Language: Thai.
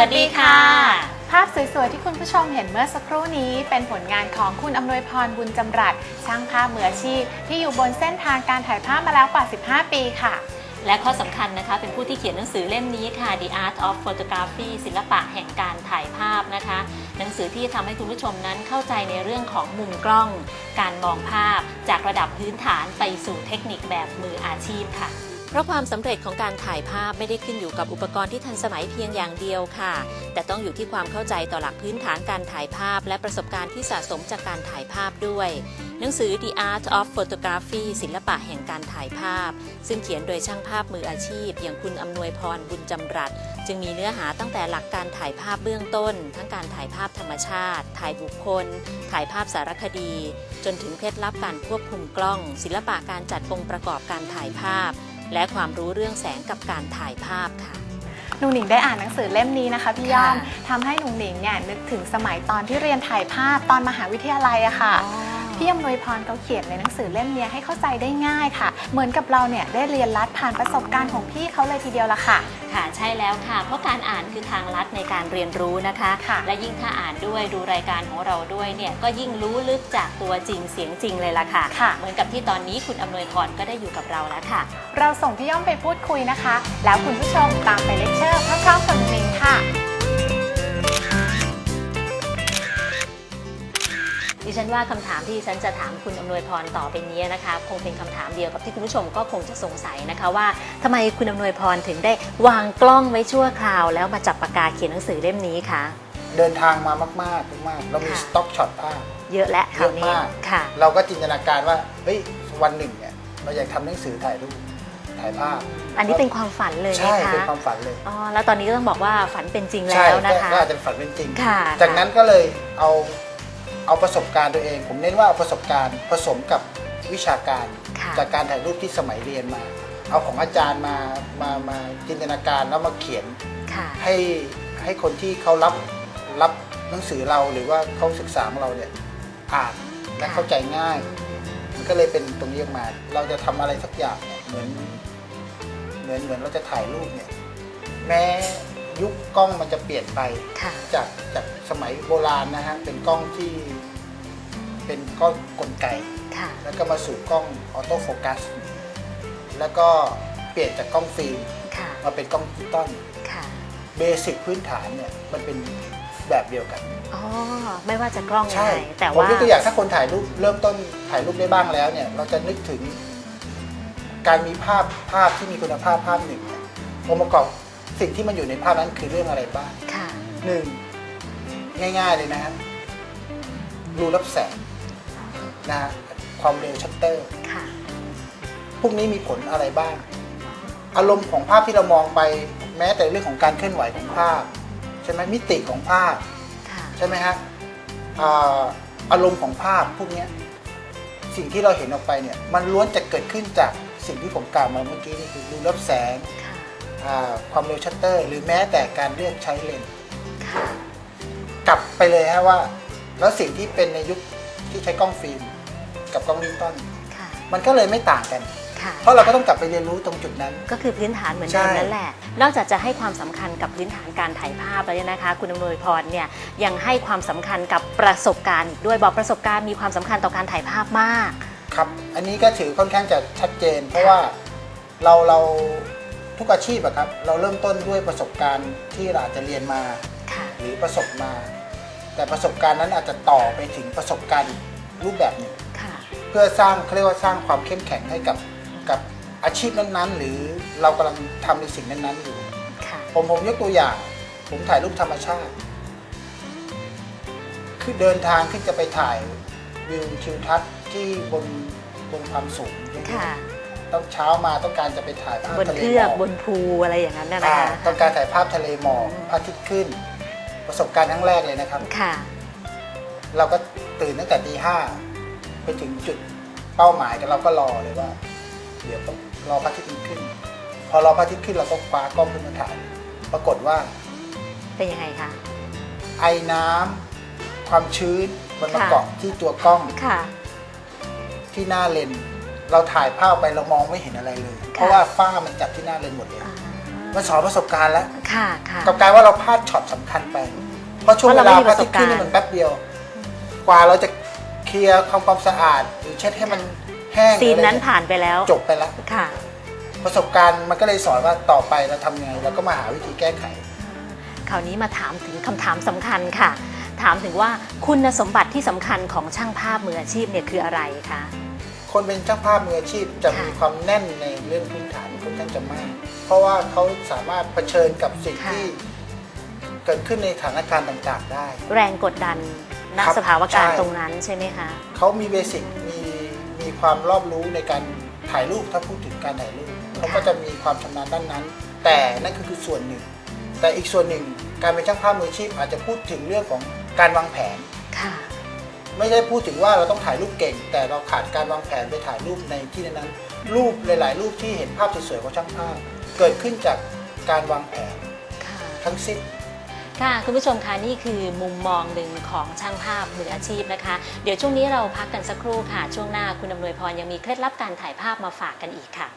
สวัสดีค่ะ ภาพสวยๆ ที่คุณผู้ชมเห็นเมื่อสักครู่นี้ เป็นผลงานของคุณอำนวยพรบุญจำรัดช่างภาพมืออาชีพ ที่อยู่บนเส้นทางการถ่ายภาพมาแล้วกว่า 15 ปีค่ะ และข้อสำคัญนะคะ เป็นผู้ที่เขียนหนังสือเล่มนี้ค่ะ The Art of Photography ศิลปะแห่งการถ่ายภาพนะคะ หนังสือที่ทำให้คุณผู้ชมนั้นเข้าใจในเรื่องของมุมกล้อง การมองภาพ จากระดับพื้นฐานไปสู่เทคนิคแบบมืออาชีพค่ะ เพราะความสำเร็จของการถ่ายภาพไม่ได้ขึ้นอยู่กับอุปกรณ์ที่ทันสมัยเพียงอย่างเดียวค่ะ แต่ต้องอยู่ที่ความเข้าใจต่อหลักพื้นฐานการถ่ายภาพ และประสบการณ์ที่สะสมจากการถ่ายภาพด้วยหนังสือ The Art of Photography ศิลปะแห่งการถ่ายภาพ ซึ่งเขียนโดยช่างภาพมืออาชีพ อย่างคุณอำนวยพรบุญจำรัด จึงมีเนื้อหาตั้งแต่หลักการถ่ายภาพเบื้องต้น ทั้งการถ่ายภาพธรรมชาติ ถ่ายบุคคล ถ่ายภาพสารคดี จนถึงเคล็ดลับการควบคุมกล้อง ศิลปะการจัดองค์ประกอบการถ่ายภาพ และความรู้เรื่องแสงกับการถ่ายภาพค่ะ หนุ่งหนิงได้อ่านหนังสือเล่มนี้นะคะพี่ย่อมค่ะทำให้หนุ่งหนิงเนี่ยนึกถึงสมัยตอนที่เรียนถ่ายภาพตอนมหาวิทยาลัยอะค่ะ พี่อำนวยพรเขาเขียนในหนังสือเล่มเนี้ยให้เข้าใจได้ง่ายค่ะ เหมือนกับเราเนี่ยได้เรียนรัดผ่านประสบการณ์ของพี่เขาเลยทีเดียวละค่ะ ค่ะใช่แล้วค่ะ เพราะการอ่านคือทางลัดในการเรียนรู้นะคะค่ะและยิ่งถ้าอ่านด้วยดูรายการของเราด้วยเนี่ยก็ยิ่งรู้ลึกจากตัวจริงเสียงจริงเลยล่ะค่ะค่ะเหมือนกับที่ตอนนี้คุณอำนวยพรก็ได้อยู่กับเราแล้วค่ะ เราส่งพี่ย่อมไปพูดคุยนะคะ แล้วคุณผู้ชมตามไปเลคเชอร์พร้อมๆกับหนุ่งหนิงค่ะ ดิฉันว่าคำถามที่ดิฉันจะถามคุณอำนวยพรต่อไปนี้นะคะ คงเป็นคำถามเดียวกับที่คุณผู้ชมก็คงจะสงสัยนะคะว่าทำไมคุณอำนวยพรถึงได้วางกล้องไว้ชั่วคราว แล้วมาจับปากกาเขียนหนังสือเล่มนี้คะเดินทางมามากๆมากๆเรามีค่ะสต็อกช็อตภาพเยอะและคราวนี้เยอะมากค่ะ เราก็จินตนาการว่าเฮ้ยวันหนึ่งเนี่ยเราอยากทำหนังสือถ่ายรูปถ่ายภาพ อันนี้เป็นความฝันเลยใช่นะคะเป็นความฝันเลยอ๋อแล้วตอนนี้ก็ต้องบอกว่าฝันเป็นจริงใช่แล้วนะคะก็อาจจะฝันเป็นจริงค่ะจากนั้นก็เลยเอา เอาประสบการณ์ตัวเอง ผมเน้นว่าเอาประสบการณ์ผสมกับวิชาการ ค่ะจากการถ่ายรูปที่สมัยเรียนมา เอาของอาจารย์มามามาจินตนาการแล้วมาเขียนค่ะ ให้ให้คนที่เขารับรับหนังสือเราหรือว่าเขาศึกษาของเราเนี่ยอ่านและค่ะ เข้าใจง่าย มันก็เลยเป็นตรงนี้ออกมา เราจะทำอะไรสักอย่างเนี่ยเหมือน เหมือนเหมือนเราจะถ่ายรูปเนี่ย แม้ ยุคกล้องมันจะเปลี่ยนไป ค่ะ จากจากสมัยโบราณนะฮะเป็นกล้องที่เป็นกล้องกลไก ค่ะ แล้วก็มาสู่กล้องออโต้โฟกัสแล้วก็เปลี่ยนจากกล้องฟิล์มค่ะ มาเป็นกล้องดิจิตอลค่ะ เบสิกพื้นฐานเนี่ยมันเป็นแบบเดียวกัน อ๋อ ไม่ว่าจะกล้องยังใช่ไงแต่ผมว่ายกตัวอย่างถ้าคนถ่ายรูปเริ่มต้นถ่ายรูปได้บ้างแล้วเนี่ย เราจะนึกถึงการมีภาพภาพที่มีคุณภาพภาพหนึ่งเนี่ยองค์ประกอบ สิ่งที่มันอยู่ในภาพนั้นคือเรื่องอะไรบ้างค่ะ หนึ่งง่าย ๆเลยนะฮะรูรับแสงนะฮะความเร็วชัตเตอร์ค่ะ พวกนี้มีผลอะไรบ้าง อารมณ์ของภาพที่เรามองไปแม้แต่เรื่องของการเคลื่อนไหวของภาพใช่ไหมมิติของภาพค่ะ ใช่ไหมฮะอ่าอารมณ์ของภาพพวกเนี้ยสิ่งที่เราเห็นออกไปเนี่ย มันล้วนจะเกิดขึ้นจากสิ่งที่ผมกล่าวมาเมื่อกี้นี่คือรูรับแสง ค่ะอ่า ความเร็วชัตเตอร์ หรือแม้แต่การเลือกใช้เลนส์ค่ะกลับไปเลยฮะว่า แล้วสิ่งที่เป็นในยุคที่ใช้กล้องฟิล์มกับกล้องดิจิตอลค่ะมันก็เลยไม่ต่างกันค่ะเพราะเราก็ต้องกลับไปเรียนรู้ตรงจุดนั้น ก็คือพื้นฐานเหมือนใช่เดิมนั่นแหละ นอกจากจะให้ความสำคัญกับพื้นฐานการถ่ายภาพแล้วเนี่ยนะคะ คุณอำนวยพรเนี่ยยังให้ความสำคัญกับประสบการณ์อีกด้วยบอกประสบการณ์มีความสำคัญต่อการถ่ายภาพมาก ครับ อันนี้ก็ถือค่อนข้างจะชัดเจน เพราะว่าเราเรา ทุกอาชีพอะครับ เราเริ่มต้นด้วยประสบการณ์ที่เราอาจจะเรียนมา ค่ะ หรือประสบมา แต่ประสบการณ์นั้นอาจจะต่อไปถึงประสบการณ์อีกรูปแบบหนึ่ง ค่ะ เพื่อสร้างเขาเรียกว่าสร้างความเข้มแข็งให้กับกับอาชีพนั้นๆ หรือเรากำลังทำในสิ่งนั้นๆอยู่ ค่ะ ผมผมยกตัวอย่าง ผมถ่ายรูปธรรมชาติ คือเดินทางขึ้นจะไปถ่ายวิวทิวทัศน์ที่บนบนความสูง ค่ะ ต้องเช้ามาต้องการจะไปถ่ายภาพบนทะเลเทืหอมกอกบนภูอะไรอย่างนั้นนะนะอ่าคะต้องการถ่ายภาพทะเลหมอกพระอาทิตย์ขึ้น ประสบการณ์ครั้งแรกเลยนะครับ ค่ะ เราก็ตื่นตั้งแต่ตีห้าไปถึงจุดเป้าหมายกันเราก็รอเลยว่า เดี๋ยวต้องรอพระอาทิตย์ขึ้น พอรอพระอาทิตย์ขึ้นเราก็คว้ากล้องขึ้นมาถ่าย ปรากฏว่าเป็นยังไงคะ ไอน้ำความชื้นมันมาค่ะ เกาะที่ตัวกล้องค่ะ ที่หน้าเลนส์ เราถ่ายภาพไปเรามองไม่เห็นอะไรเลย เพราะว่าฝ้ามันจับที่หน้าเลนส์หมดเลยอ่าเพราะมันสอนประสบการณ์แล้วค่ะค่ะกับกลายว่าเราพลาดช็อตสำคัญไป เพราะช่วงเพเวราะเราลาไม่มีพระอาทิตย์ขึ้นประสบการณ์นี่มันแป๊บเดียว กว่าเราจะเคลียร์ความความสะอาด หรือเช็ดให้มันแห้งซีนนั้นอะไรเยผ่านไปแล้วจบไปแล้วค่ะ ประสบการณ์มันก็เลยสอนว่าต่อไปเราทำไงเราก็มาหาวิธีแก้ไขคราวนี้มาถามถึงคำถามสำคัญค่ะ ถามถึงว่าคุณสมบัติที่สำคัญของช่างภาพมืออาชีพเนี่ยคืออะไรคะ คนเป็นช่างภาพมืออาชีพจะค่ะมีความแน่นในเรื่องพื้นฐานค่อนข้างจะมาก เพราะว่าเขาสามารถเผชิญกับสิ่งค่ะ ที่เกิดขึ้นในสถานการณ์ต่างๆได้ แรงกดดันณครับสภาวะการใช่ ตรงนั้นใช่ไหมคะ เขามีเบสิกมีมีความรอบรู้ในการถ่ายรูปถ้าพูดถึงการถ่ายรูปเขาก็จะมีความชำนาญด้านนั้น แต่นั่นก็คือส่วนหนึ่ง แต่อีกส่วนหนึ่งการเป็นช่างภาพมืออาชีพอาจจะพูดถึงเรื่องของการวางแผน ค่ะ ไม่ได้พูดถึงว่าเราต้องถ่ายรูปเก่ง แต่เราขาดการวางแผนไปถ่ายรูปในที่นั้นๆรูปหลาย ๆ รูปที่เห็นภาพสวยๆของช่างภาพเกิดขึ้นจากการวางแผนค่ะทั้งสิ้นค่ะคุณผู้ชมคะนี่คือมุมมองหนึ่งของช่างภาพมืออาชีพนะคะ เดี๋ยวช่วงนี้เราพักกันสักครู่ค่ะ ช่วงหน้าคุณอำนวยพรยังมีเคล็ดลับการถ่ายภาพมาฝากกันอีกค่ะ